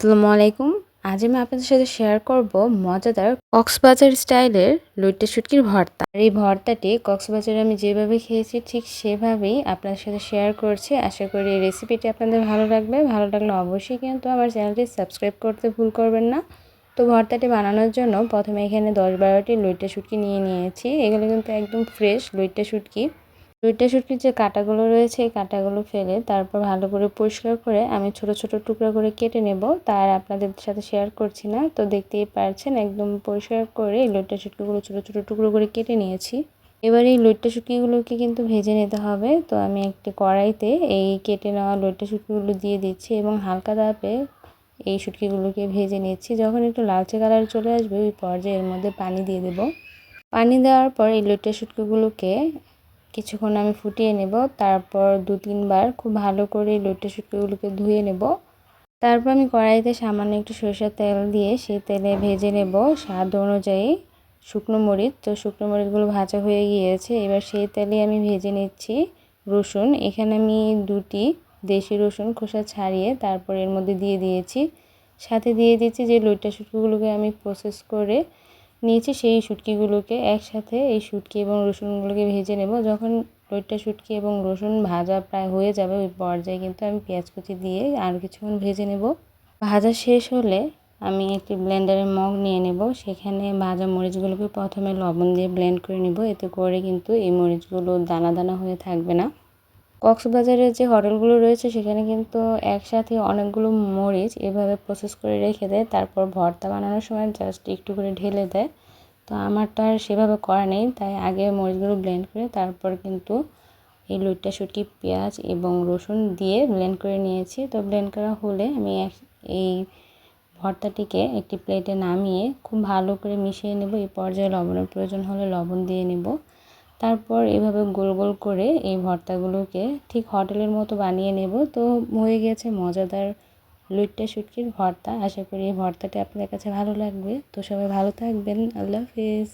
আসসালামু আলাইকুম। আজ আমি আপনাদের সাথে শেয়ার করব মজাদার কক্সবাজার স্টাইলের লইট্টা শুটকির ভর্তা। আর এই ভর্তাটি কক্সবাজারে আমি যেভাবে খেয়েছি ঠিক সেভাবেই আপনাদের সাথে শেয়ার করছি। আশা করি এই রেসিপিটি আপনাদের ভালো লাগবে। ভালো লাগলে অবশ্যই কিন্তু আমার চ্যানেলটি সাবস্ক্রাইব করতে ভুল করবেন না। তো ভর্তাটি বানানোর জন্য প্রথমে এখানে দশ বারোটি লইট্টা শুটকি নিয়ে নিয়েছি। এগুলো কিন্তু একদম ফ্রেশ লইট্টা শুটকি। দুইটা শুটকির যে কাঁটাগুলো রয়েছে, এই কাঁটাগুলো ফেলে তারপর ভালো করে পরিষ্কার করে আমি ছোট ছোট টুকরো করে কেটে নেব। তার আপনাদের সাথে শেয়ার করছি না, তো দেখতেই পারছেন একদম পরিষ্কার করে এই লইট্টা শুটকিগুলো ছোট ছোট টুকরো করে কেটে নিয়েছি। এবার এই লইট্টা শুটকিগুলোকে কিন্তু ভেজে নিতে হবে। তো আমি একটি কড়াইতে এই কেটে নেওয়া লইট্টা শুটকিগুলো দিয়ে দিচ্ছি এবং হালকা দাপে এই শুটকিগুলোকে ভেজে নিচ্ছি। যখন একটু লালচে কালার চলে আসবে, ওই পর্যায়ে এর মধ্যে পানি দিয়ে দেব। পানি দেওয়ার পর এই লইট্টা শুটকিগুলোকে কিছুক্ষণ আমি ফুটিয়ে নেব, তারপর দু তিনবার খুব ভালো করে লইট্টা শুটকিগুলোকে ধুয়ে নেব। তারপর আমি কড়াইতে সামান্য একটু সরিষার তেল দিয়ে সেই তেলে ভেজে নেব স্বাদ অনুযায়ী শুকনো মরিচ। তো শুকনো মরিচগুলো ভাজা হয়ে গিয়েছে, এবার সেই তেলে আমি ভেজে নিচ্ছি রসুন। এখানে আমি দুটি দেশি রসুন খোসা ছাড়িয়ে তারপর এর মধ্যে দিয়ে দিয়েছি। সাথে দিয়ে দিচ্ছি যে লইট্টা শুটকিগুলোকে আমি প্রসেস করে নিয়েছি সেই শুটকিগুলোকে একসাথে, এই শুটকি এবং রসুনগুলোকে ভেজে নেব। যখন লইট্টা শুটকি এবং রসুন ভাজা প্রায় হয়ে যাবে, ওই পর্যায়ে কিন্তু আমি পেঁয়াজ কুচি দিয়ে আর কিছুক্ষণ ভেজে নেব। ভাজা শেষ হলে আমি একটি ব্লেন্ডারের মগ নিয়ে নেব। সেখানে ভাজা মরিচগুলোকে প্রথমে লবণ দিয়ে ব্লেন্ড করে নেব। এতে করে কিন্তু এই মরিচগুলো দানা দানা হয়ে থাকবে না। কক্সবাজারের যে হোটেলগুলো রয়েছে, সেখানে কিন্তু একসাথে অনেকগুলো মরিচ এভাবে প্রসেস করে রেখে দেয়। তারপর ভর্তা বানানোর সময় জাস্ট একটু করে ঢেলে দেয়। তো আমার তো আর সেভাবে করা নেই, তাই আগে মরিচগুলো ব্লেন্ড করে তারপর কিন্তু এই লুটটা শুটকি, পেঁয়াজ এবং রসুন দিয়ে ব্লেন্ড করে নিয়েছি। তো ব্লেন্ড করা হলে আমি এই ভর্তাটিকে একটি প্লেটে নামিয়ে খুব ভালো করে মিশিয়ে নেব। এই পর্যায়ে লবণের প্রয়োজন হলে লবণ দিয়ে নেব। তারপর এভাবে গোল গোল করে এই ভর্তাগুলোকে ঠিক হোটেলের মতো বানিয়ে নেব। তো হয়ে গেছে মজাদার লুইট্টা শুটকির ভর্তা। আশা করি এই ভর্তাটি আপনাদের কাছে ভালো লাগবে। তো সবাই ভালো থাকবেন। আল্লাহ হাফিজ।